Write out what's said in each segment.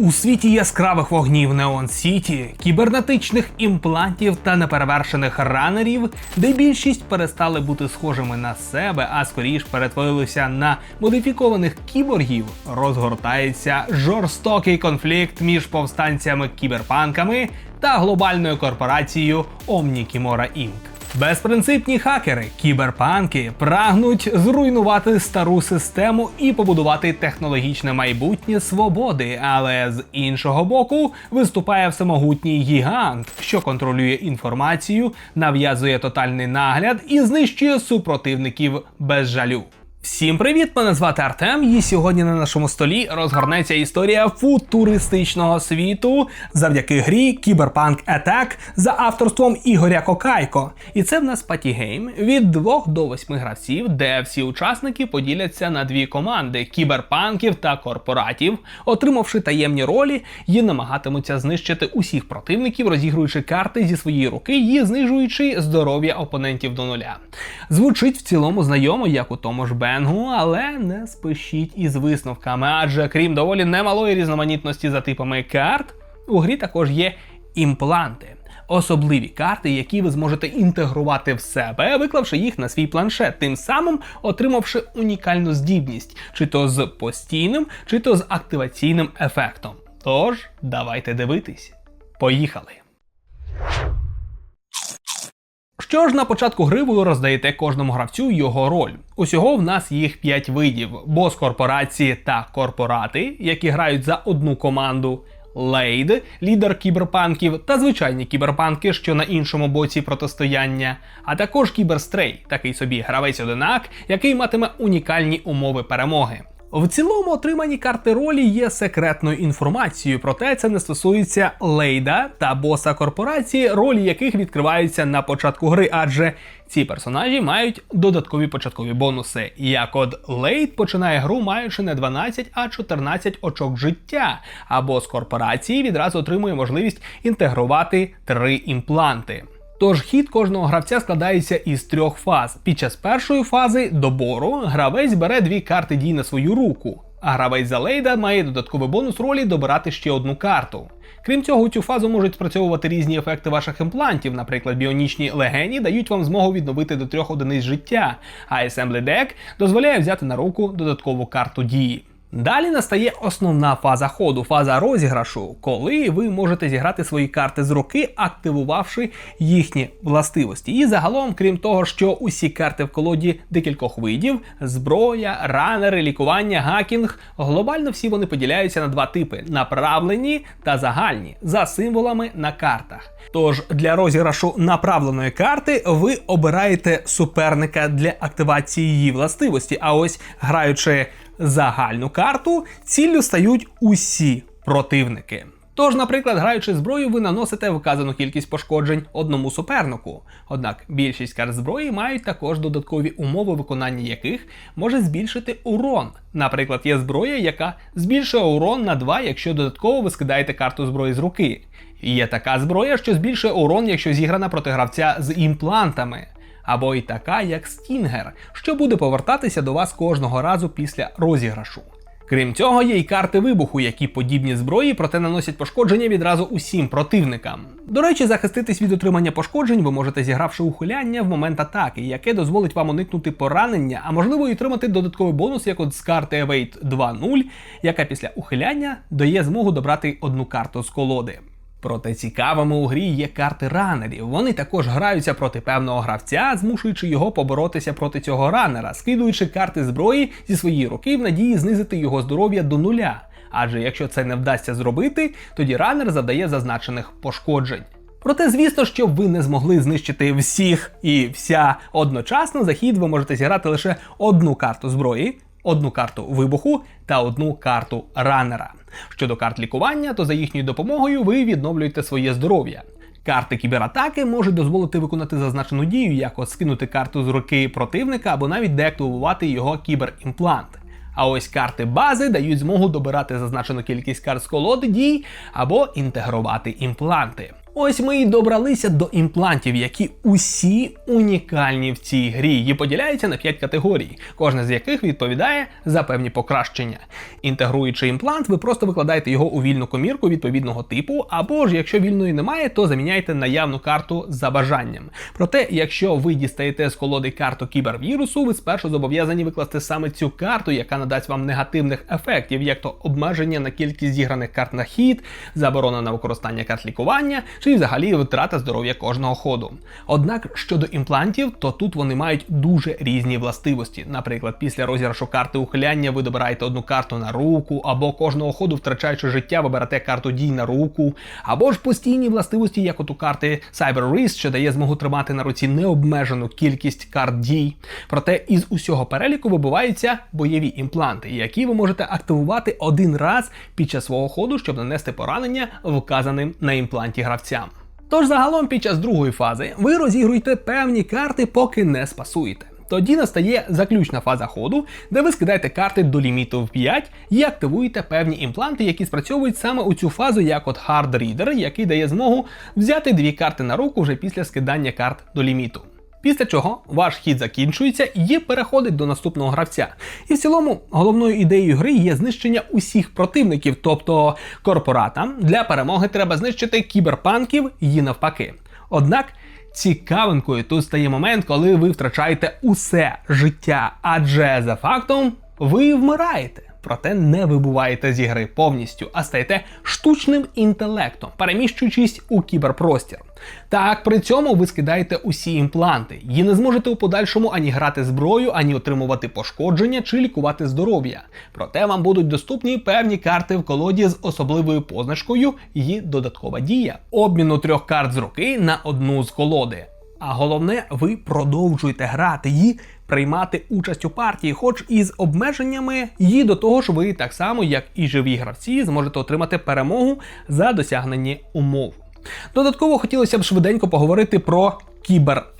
У світі яскравих вогнів Неон Сіті, кібернетичних імплантів та неперевершених ранерів, де більшість перестали бути схожими на себе, а скоріш перетворилися на модифікованих кіборгів, розгортається жорстокий конфлікт між повстанцями-кіберпанками та глобальною корпорацією Omnikimora Inc. Безпринципні хакери, кіберпанки прагнуть зруйнувати стару систему і побудувати технологічне майбутнє свободи, але з іншого боку виступає всемогутній гігант, що контролює інформацію, нав'язує тотальний нагляд і знищує супротивників без жалю. Всім привіт! Мене звати Артем, і сьогодні на нашому столі розгорнеться історія футуристичного світу завдяки грі Cyberpunk Attack за авторством Ігоря Кокайко. І це в нас патігейм від 2 до 8 гравців, де всі учасники поділяться на дві команди кіберпанків та корпоратів, отримавши таємні ролі, і намагатимуться знищити усіх противників, розігруючи карти зі своєї руки і знижуючи здоров'я опонентів до нуля. Звучить в цілому знайомо, як у тому ж Бенгу, але не спішіть із висновками, адже крім доволі немалої різноманітності за типами карт, у грі також є імпланти. Особливі карти, які ви зможете інтегрувати в себе, виклавши їх на свій планшет, тим самим отримавши унікальну здібність, чи то з постійним, чи то з активаційним ефектом. Тож, давайте дивитись. Поїхали! Що ж на початку гри ви роздаєте кожному гравцю його роль. Усього в нас їх 5 видів: бос корпорації та корпорати, які грають за одну команду. Лейд, лідер кіберпанків та звичайні кіберпанки, що на іншому боці протистояння, а також кіберстрей, такий собі гравець-одинак, який матиме унікальні умови перемоги. В цілому отримані карти ролі є секретною інформацією, проте це не стосується лейда та боса корпорації, ролі яких відкриваються на початку гри, адже ці персонажі мають додаткові початкові бонуси. Як от лейд починає гру, маючи не 12, а 14 очок життя, а бос корпорації відразу отримує можливість інтегрувати три імпланти. Тож хід кожного гравця складається із трьох фаз. Під час першої фази добору гравець бере дві карти дій на свою руку, а гравець за лейда має додатковий бонус ролі добирати ще одну карту. Крім цього, у цю фазу можуть спрацьовувати різні ефекти ваших імплантів, наприклад, біонічні легені дають вам змогу відновити до трьох одиниць життя, а Assembly Deck дозволяє взяти на руку додаткову карту дії. Далі настає основна фаза ходу, фаза розіграшу, коли ви можете зіграти свої карти з руки, активувавши їхні властивості. І загалом, крім того, що усі карти в колоді декількох видів: зброя, ранери, лікування, гакінг, глобально всі вони поділяються на два типи: направлені та загальні, за символами на картах. Тож для розіграшу направленої карти ви обираєте суперника для активації її властивості. А ось граючи загальну карту, ціллю стають усі противники. Тож, наприклад, граючи зброю, ви наносите вказану кількість пошкоджень одному супернику. Однак більшість карт зброї мають також додаткові умови, виконання яких може збільшити урон. Наприклад, є зброя, яка збільшує урон на 2, якщо додатково ви скидаєте карту зброї з руки. І Є така зброя, що збільшує урон, якщо зіграна проти гравця з імплантами або й така, як Стінгер, що буде повертатися до вас кожного разу після розіграшу. Крім цього, є й карти вибуху, які подібні зброї, проте наносять пошкодження відразу усім противникам. До речі, захиститись від отримання пошкоджень ви можете зігравши ухиляння в момент атаки, яке дозволить вам уникнути поранення, а можливо і отримати додатковий бонус, як от з карти Evade 2.0, яка після ухиляння дає змогу добрати одну карту з колоди. Проте цікавими у грі є карти ранерів. Вони також граються проти певного гравця, змушуючи його поборотися проти цього ранера, скидуючи карти зброї зі своєї руки в надії знизити його здоров'я до нуля. Адже якщо це не вдасться зробити, тоді ранер завдає зазначених пошкоджень. Проте, звісно, щоб ви не змогли знищити всіх і вся одночасно, за хід ви можете зіграти лише одну карту зброї, одну карту вибуху та одну карту ранера. Щодо карт лікування, то за їхньою допомогою ви відновлюєте своє здоров'я. Карти кібератаки можуть дозволити виконати зазначену дію, як от скинути карту з руки противника або навіть деактивувати його кіберімплант. А ось карти бази дають змогу добирати зазначену кількість карт з колоди дій або інтегрувати імпланти. Ось ми і добралися до імплантів, які усі унікальні в цій грі і поділяються на 5 категорій, кожна з яких відповідає за певні покращення. Інтегруючи імплант, ви просто викладаєте його у вільну комірку відповідного типу, або ж якщо вільної немає, то заміняйте наявну карту за бажанням. Проте, якщо ви дістаєте з колоди карту кібервірусу, ви спершу зобов'язані викласти саме цю карту, яка надасть вам негативних ефектів, як то обмеження на кількість зіграних карт на хід, заборона на використання карт лікування чи взагалі витрата здоров'я кожного ходу. Однак щодо імплантів, то тут вони мають дуже різні властивості. Наприклад, після розіграшу карти ухиляння ви добираєте одну карту на руку, або кожного ходу, втрачаючи життя, ви берете карту дій на руку, або ж постійні властивості, як от у карти Cyber Wrist, що дає змогу тримати на руці необмежену кількість карт дій. Проте із усього переліку вибиваються бойові імпланти, які ви можете активувати один раз під час свого ходу, щоб нанести поранення вказаним на імпланті гравцям. Тож загалом під час другої фази ви розігруєте певні карти, поки не спасуєте. Тоді настає заключна фаза ходу, де ви скидаєте карти до ліміту в 5 і активуєте певні імпланти, які спрацьовують саме у цю фазу, як от Hard Reader, який дає змогу взяти дві карти на руку вже після скидання карт до ліміту. Після чого ваш хід закінчується і переходить до наступного гравця. І в цілому головною ідеєю гри є знищення усіх противників, тобто корпоратам. Для перемоги треба знищити кіберпанків і навпаки. Однак цікавинкою тут стає момент, коли ви втрачаєте усе життя, адже за фактом ви вмираєте. Проте не вибуваєте зі гри повністю, а стаєте штучним інтелектом, переміщуючись у кіберпростір. Так, при цьому ви скидаєте усі імпланти і не зможете у подальшому ані грати зброю, ані отримувати пошкодження чи лікувати здоров'я. Проте вам будуть доступні певні карти в колоді з особливою позначкою і додаткова дія обміну трьох карт з руки на одну з колоди. А головне, ви продовжуєте грати і приймати участь у партії, хоч із обмеженнями, і до того ж, ви так само, як і живі гравці, зможете отримати перемогу за досягнені умов. Додатково хотілося б швиденько поговорити про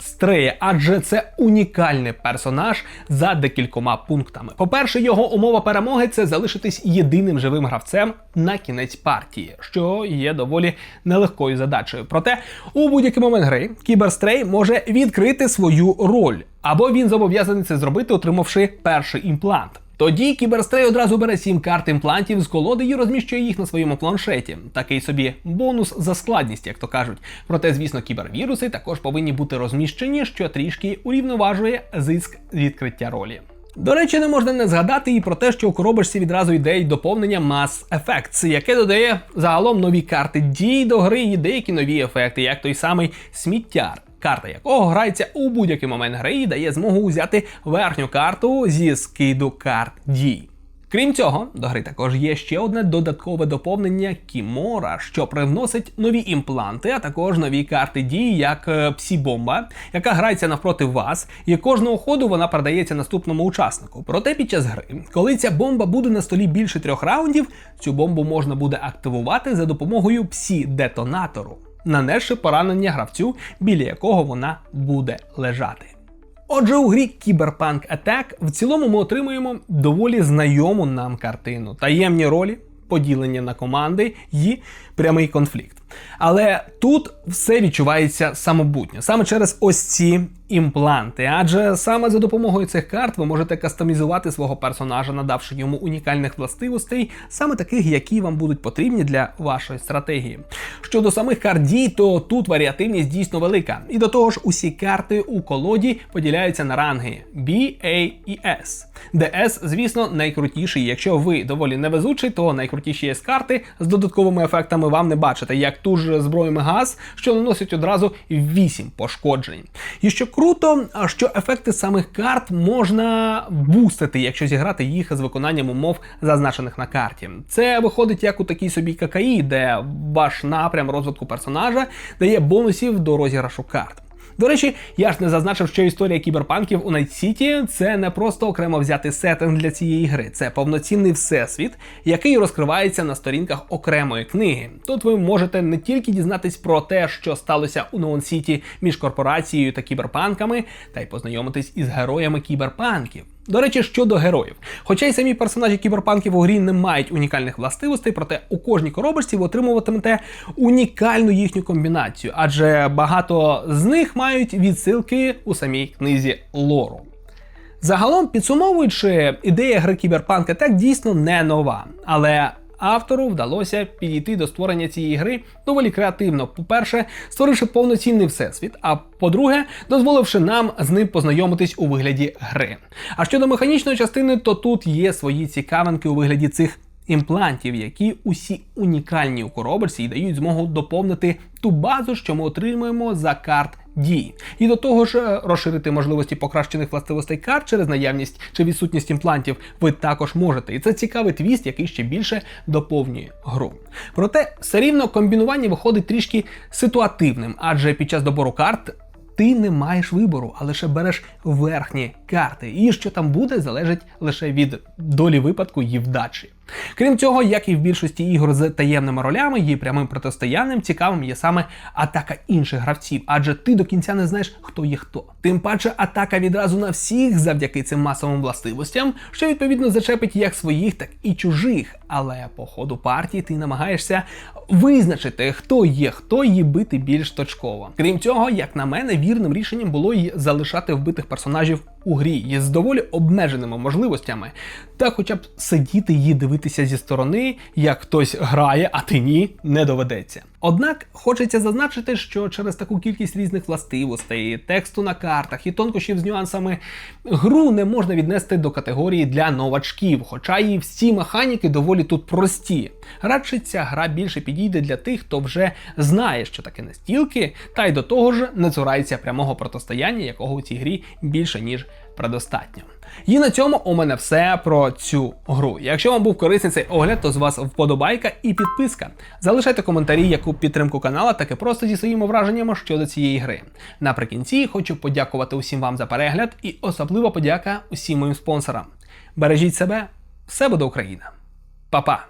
кіберстрея, адже це унікальний персонаж за декількома пунктами. По-перше, його умова перемоги це залишитись єдиним живим гравцем на кінець партії, що є доволі нелегкою задачею. Проте у будь-який момент гри кіберстрей може відкрити свою роль, або він зобов'язаний це зробити, отримавши перший імплант. Тоді кіберстрей одразу бере сім карт імплантів з колоди і розміщує їх на своєму планшеті. Такий собі бонус за складність, як то кажуть. Проте, звісно, кібервіруси також повинні бути розміщені, що трішки урівноважує зиск відкриття ролі. До речі, не можна не згадати і про те, що у коробочці відразу йде й доповнення Mass Effects, яке додає загалом нові карти дій до гри і деякі нові ефекти, як той самий сміттяр карта якого грається у будь-який момент гри і дає змогу взяти верхню карту зі скиду карт дій. Крім цього, до гри також є ще одне додаткове доповнення Кімора, що привносить нові імпланти, а також нові карти дії, як е, псі-бомба, яка грається навпроти вас, і кожного ходу вона передається наступному учаснику. Проте під час гри, коли ця бомба буде на столі більше трьох раундів, цю бомбу можна буде активувати за допомогою псі-детонатору нанесши поранення гравцю, біля якого вона буде лежати. Отже, у грі Cyberpunk Attack в цілому ми отримуємо доволі знайому нам картину, таємні ролі, поділення на команди і прямий конфлікт. Але тут все відчувається самобутньо, саме через ось ці імпланти. Адже саме за допомогою цих карт ви можете кастомізувати свого персонажа, надавши йому унікальних властивостей, саме таких, які вам будуть потрібні для вашої стратегії. Щодо самих карт дій, то тут варіативність дійсно велика. І до того ж, усі карти у колоді поділяються на ранги B, A і S. Де S, звісно, найкрутіший. Якщо ви доволі невезучий, то найкрутіші S карти з додатковими ефектами вам не бачите, як ту ж зброю Мегас, що наносить одразу 8 пошкоджень. І що круто, що ефекти самих карт можна бустити, якщо зіграти їх з виконанням умов, зазначених на карті. Це виходить як у такій собі ККІ, де ваш напрям розвитку персонажа дає бонусів до розіграшу карт. До речі, я ж не зазначив, що історія кіберпанків у Night City це не просто окремо взяти сеттинг для цієї гри, це повноцінний всесвіт, який розкривається на сторінках окремої книги. Тут ви можете не тільки дізнатись про те, що сталося у Ноун Сіті між корпорацією та кіберпанками, та й познайомитись із героями кіберпанків. До речі, щодо героїв. Хоча й самі персонажі кіберпанків у грі не мають унікальних властивостей, проте у кожній коробочці ви отримуватимете унікальну їхню комбінацію, адже багато з них мають відсилки у самій книзі лору. Загалом, підсумовуючи, ідея гри Кіберпанка так дійсно не нова, але автору вдалося підійти до створення цієї гри доволі креативно. По-перше, створивши повноцінний всесвіт, а по-друге, дозволивши нам з ним познайомитись у вигляді гри. А щодо механічної частини, то тут є свої цікавинки у вигляді цих. Імплантів, які усі унікальні у коробочці і дають змогу доповнити ту базу, що ми отримуємо за карт дій. І до того ж е, розширити можливості покращених властивостей карт через наявність чи відсутність імплантів ви також можете. І це цікавий твіст, який ще більше доповнює гру. Проте все рівно комбінування виходить трішки ситуативним, адже під час добору карт. Ти не маєш вибору, а лише береш верхні карти. І що там буде, залежить лише від долі випадку і вдачі. Крім цього, як і в більшості ігор з таємними ролями, її прямим протистоянням цікавим є саме атака інших гравців, адже ти до кінця не знаєш, хто є хто. Тим паче атака відразу на всіх завдяки цим масовим властивостям, що відповідно зачепить як своїх, так і чужих. Але по ходу партії ти намагаєшся визначити, хто є, хто її бити більш точково. Крім цього, як на мене, вірним рішенням було й залишати вбитих персонажів у грі є з доволі обмеженими можливостями, та хоча б сидіти і дивитися зі сторони, як хтось грає, а ти ні, не доведеться. Однак хочеться зазначити, що через таку кількість різних властивостей, тексту на картах і тонкощів з нюансами гру не можна віднести до категорії для новачків, хоча і всі механіки доволі тут прості. Радше ця гра більше підійде для тих, хто вже знає, що таке настілки, та й до того ж не цурається прямого протистояння, якого у цій грі більше ніж предостатньо. І на цьому у мене все про цю гру. Якщо вам був корисний цей огляд, то з вас вподобайка і підписка. Залишайте коментарі, яку підтримку канала, так і просто зі своїми враженнями щодо цієї гри. Наприкінці хочу подякувати усім вам за перегляд і особливо подяка усім моїм спонсорам. Бережіть себе, все буде Україна. Па-па!